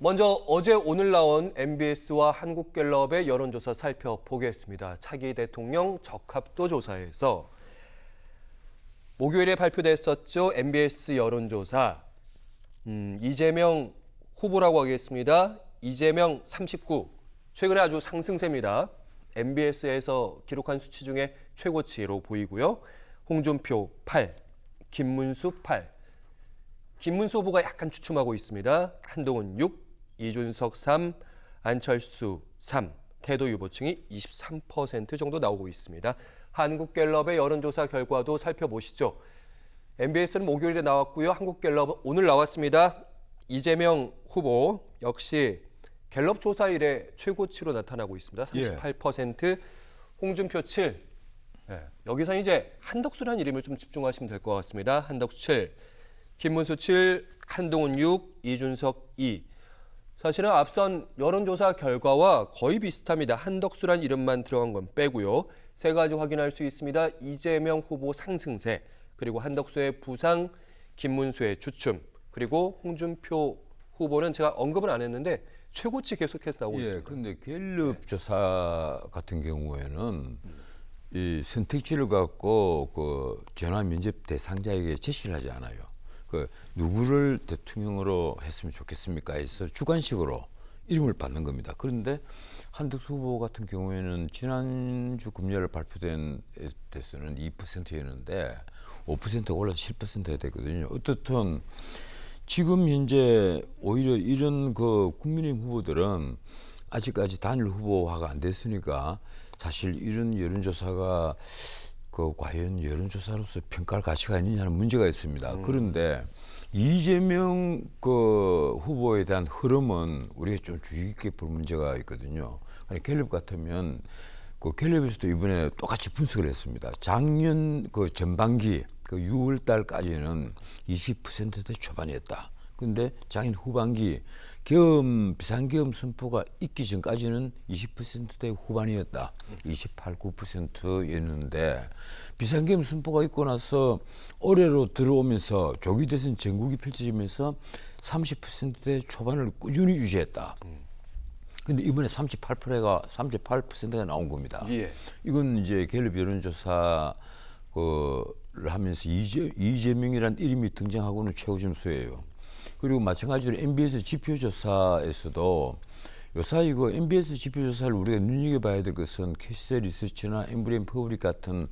먼저 어제 오늘 나온 MBS와 한국갤럽의 여론조사 살펴보겠습니다. 차기 대통령 적합도 조사에서 목요일에 발표됐었죠. MBS 여론조사. 음, 이재명 후보라고 하겠습니다. 이재명 39. 최근에 아주 상승세입니다. MBS에서 기록한 수치 중에 최고치로 보이고요. 홍준표 8, 김문수 8. 김문수 후보가 약간 주춤하고 있습니다. 한동훈 6, 이준석 3, 안철수 3. 태도 유보층이 23% 정도 나오고 있습니다. 한국갤럽의 여론조사 결과도 살펴보시죠. MBS는 목요일에 나왔고요. 한국갤럽은 오늘 나왔습니다. 이재명 후보 역시 갤럽 조사 이래 최고치로 나타나고 있습니다. 38%, 홍준표 7. 예, 여기서 이제 한덕수라는 이름을 좀 집중하시면 될 것 같습니다. 한덕수 7, 김문수 7, 한동훈 6, 이준석 2. 사실은 앞선 여론조사 결과와 거의 비슷합니다. 한덕수란 이름만 들어간 건 빼고요. 세 가지 확인할 수 있습니다. 이재명 후보 상승세, 그리고 한덕수의 부상, 김문수의 주춤, 그리고 홍준표 후보는 제가 언급은 안 했는데 최고치 계속해서 나오고 예, 있습니다. 근데 갤럽 조사 같은 경우에는 이 선택지를 갖고 그 전화 면접 대상자에게 제시를 하지 않아요. 그 누구를 대통령으로 했으면 좋겠습니까? 해서 주관식으로 이름을 받는 겁니다. 그런데 한덕수 후보 같은 경우에는 지난주 금요일 발표된 에 대해서는 2%였는데 5%가 올라서 7%가 됐거든요. 어떻든 지금 현재 오히려 이런 그 국민의힘 후보들은 아직까지 단일 후보화가 안 됐으니까 사실 이런 여론조사가 그 과연 여론조사로서 평가할 가치가 있느냐는 문제가 있습니다. 그런데 이재명 그 후보에 대한 흐름은 우리가 좀 주의 깊게 볼 문제가 있거든요. 아니 갤럽 같으면 그 갤럽에서도 이번에 똑같이 분석을 했습니다. 작년 그 전반기 그 6월 달까지는 20%대 초반이었다. 근데 작년 후반기 계엄 비상계엄 선포가 있기 전까지는 20%대 후반이었다. 28, 9%였는데 비상계엄 선포가 있고 나서 올해로 들어오면서 조기 대선 전국이 펼쳐지면서 30%대 초반을 꾸준히 유지했다. 근데 이번에 38%가 38%가 나온 겁니다. 예. 이건 이제 갤럽 여론조사 그를 하면서 이재, 이재명이라는 이름이 등장하고는 최고 점수예요. 그리고 마찬가지로 MBS 지표조사에서도 요사 이거 MBS 지표조사를 우리가 눈여겨봐야 될 것은 캐시스 리서치나 엠브리엠 퍼블릭 같은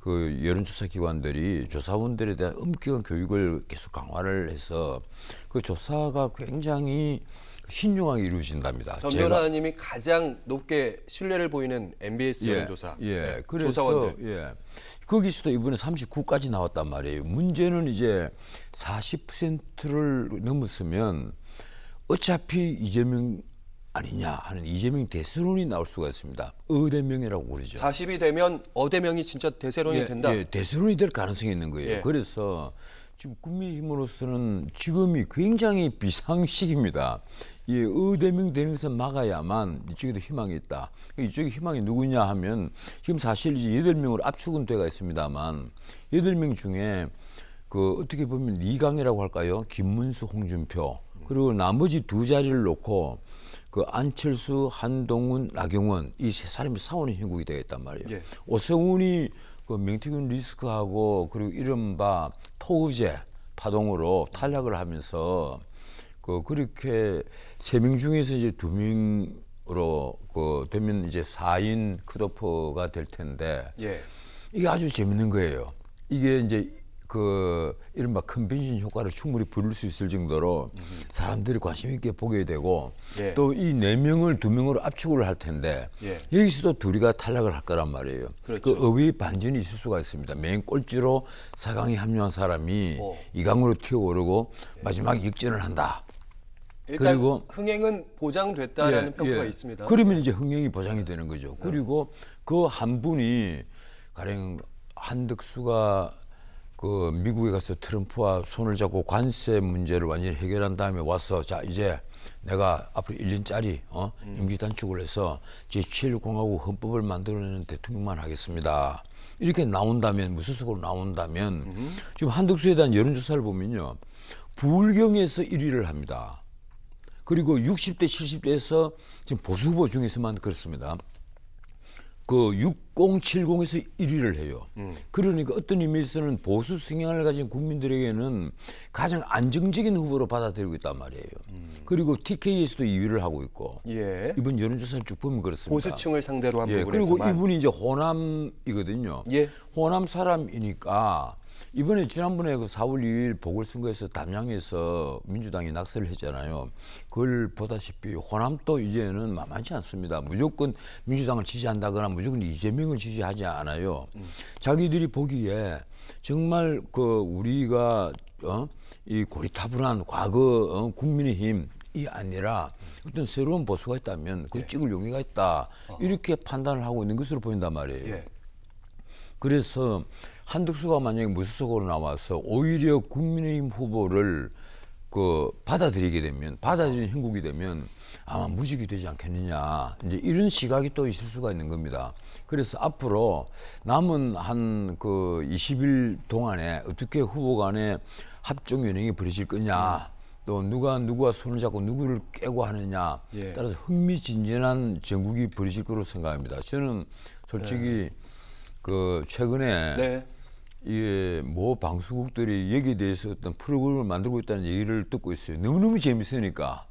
그 여론조사 기관들이 조사원들에 대한 엄격한 교육을 계속 강화를 해서 그 조사가 굉장히 신중하게 이루어진답니다. 제가- 하나님이 가장 높게 신뢰를 보이는 MBS 여론조사 예. 네, 그래서 조사원들. 예. 거기서도 이번에 39까지 나왔단 말이에요. 문제는 이제 40%를 넘었으면 어차피 이재명 아니냐 하는 이재명 대선론이 나올 수가 있습니다. 의대명이라고 그러죠. 40이 되면 어대명이 진짜 대세론이 예, 된다. 예, 대선론이 될 가능성이 있는 거예요. 예. 그래서 지금 국민의힘으로서는 지금이 굉장히 비상식입니다. 이 의대명 것을 막아야만 이쪽에도 희망이 있다. 이쪽에 희망이 누구냐 하면 지금 사실 이제 여덟 명으로 압축은 돼가 있습니다만 여덟 명 중에 그 어떻게 보면 이강이라고 할까요? 김문수, 홍준표 그리고 나머지 두 자리를 놓고 그 안철수, 한동훈, 나경원 이 세 사람이 싸우는 형국이 되겠단 말이에요. 예. 오세훈이 그 명태균 리스크하고 그리고 이른바 토우제 파동으로 탈락을 하면서 그 그렇게 세 명 중에서 이제 두 명으로 그 되면 이제 4인 컷오프가 될 텐데 예. 이게 아주 재밌는 거예요. 이게 이제 그 이른바 컨벤션 효과를 충분히 부를 수 있을 정도로 사람들이 관심 있게 보게 되고 예. 또이 네 명을 두 명으로 압축을 할 텐데 예. 여기서도 둘이가 탈락을 할 거란 말이에요. 그렇죠. 그 의외의 반전이 있을 수가 있습니다. 맨 꼴찌로 4강에 합류한 사람이 어. 이 2강으로 튀어오르고 마지막 역전을 한다. 그리고- 흥행은 보장됐다라는 예, 평가가 예. 있습니다. 그러면 이제 흥행이 보장이 되는 거죠. 그리고 그 한 분이 가령 한덕수가 그 미국에 가서 트럼프와 손을 잡고 관세 문제를 완전히 해결한 다음에 와서 자 이제 내가 앞으로 1년짜리 어? 임기 단축을 해서 제7 공화국 헌법을 만들어내는 대통령만 하겠습니다. 이렇게 나온다면 무소속으로 나온다면 지금 한덕수에 대한 여론조사를 보면요 불경에서 1위를 합니다. 그리고 60대 70대에서 지금 보수 후보 중에서만 그렇습니다. 그 6070에서 1위를 해요. 그러니까 어떤 의미에서는 보수 성향을 가진 국민들에게는 가장 안정적인 후보로 받아들이고 있단 말이에요. 그리고 TK에서도 2위를 하고 있고 예. 이번 여론조사를 쭉 보면 그렇습니다. 보수층을 상대로 한 예, 부분에서만. 그리고 이분이 이제 호남이거든요. 예. 호남 사람이니까 이번에 지난번에 그 4월 2일 보궐선거에서 담양에서 민주당이 낙선을 했잖아요. 그걸 보다시피 호남도 이제는 만만치 않습니다. 무조건 민주당을 지지한다거나 무조건 이재명을 지지하지 않아요. 자기들이 보기에 정말 그 우리가 어? 이 고리타분한 과거 어? 국민의힘 이 아니라 어떤 새로운 보수가 있다면 그 찍을 용의가 있다 이렇게 판단을 하고 있는 것으로 보인단 말이에요. 예. 그래서 한덕수가 만약에 무소속으로 나와서 오히려 국민의힘 후보를 그 받아들이게 되면 받아들이는 형국이 되면 아마 무직이 되지 않겠느냐 이제 이런 시각이 또 있을 수가 있는 겁니다. 그래서 앞으로 남은 한 그 20일 동안에 어떻게 후보 간에 합종 연행이 벌어질 거냐 또 누가 누구와 손을 잡고 누구를 깨고 하느냐 예. 따라서 흥미진진한 전국이 벌어질 거로 생각합니다. 저는 솔직히 그 최근에 네. 모 방송국들이 여기에 대해서 어떤 프로그램을 만들고 있다는 얘기를 듣고 있어요. 너무너무 재밌으니까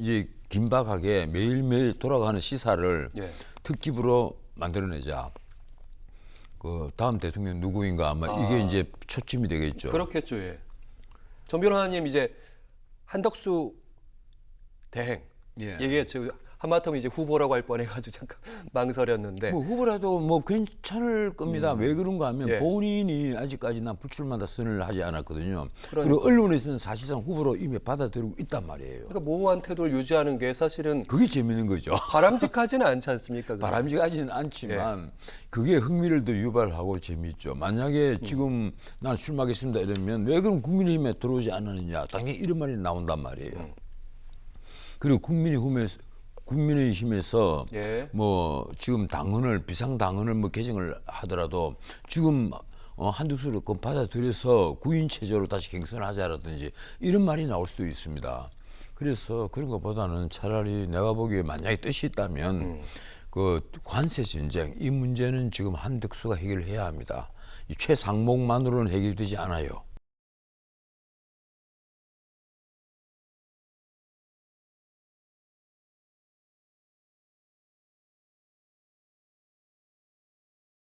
이제 긴박하게 매일매일 돌아가는 시사를 예. 특집으로 만들어내자. 그 다음 대통령 누구인가 아마 이게 이제 초점이 되겠죠. 그렇겠죠. 예. 전 변호사님 이제 한덕수 대행 예. 얘기했죠. 하마터면 이제 후보라고 할 뻔해가지고 잠깐 망설였는데 뭐 후보라도 뭐 괜찮을 겁니다. 왜 그런가 하면 예. 본인이 아직까지 난 불출마다 선을 하지 않았거든요. 그리 그러니까. 고 언론에서는 사실상 후보로 이미 받아들이고 있단 말이에요. 그러니까 모호한 태도를 유지하는 게 사실은 그게 재밌는 거죠. 바람직하지는 않지 않습니까? 바람직하지는 않지만 예. 그게 흥미를 더 유발하고 재밌죠. 만약에 음. 지금 난 출마하겠습니다 이러면 왜 그럼 국민의힘에 들어오지 않느냐 당연히 이런 말이 나온단 말이에요. 음. 그리고 국민의힘에서 국민의힘에서 예. 뭐 지금 당헌을 비상 당헌을 뭐 개정을 하더라도 지금 어, 한두 건 받아들여서 구인 체제로 다시 경선하자라든지 이런 말이 나올 수도 있습니다. 그래서 그런 것보다는 차라리 내가 보기에 만약에 뜻이 있다면 그 관세 전쟁 이 문제는 지금 한덕수가 해결해야 합니다. 이 최상목만으로는 해결되지 않아요.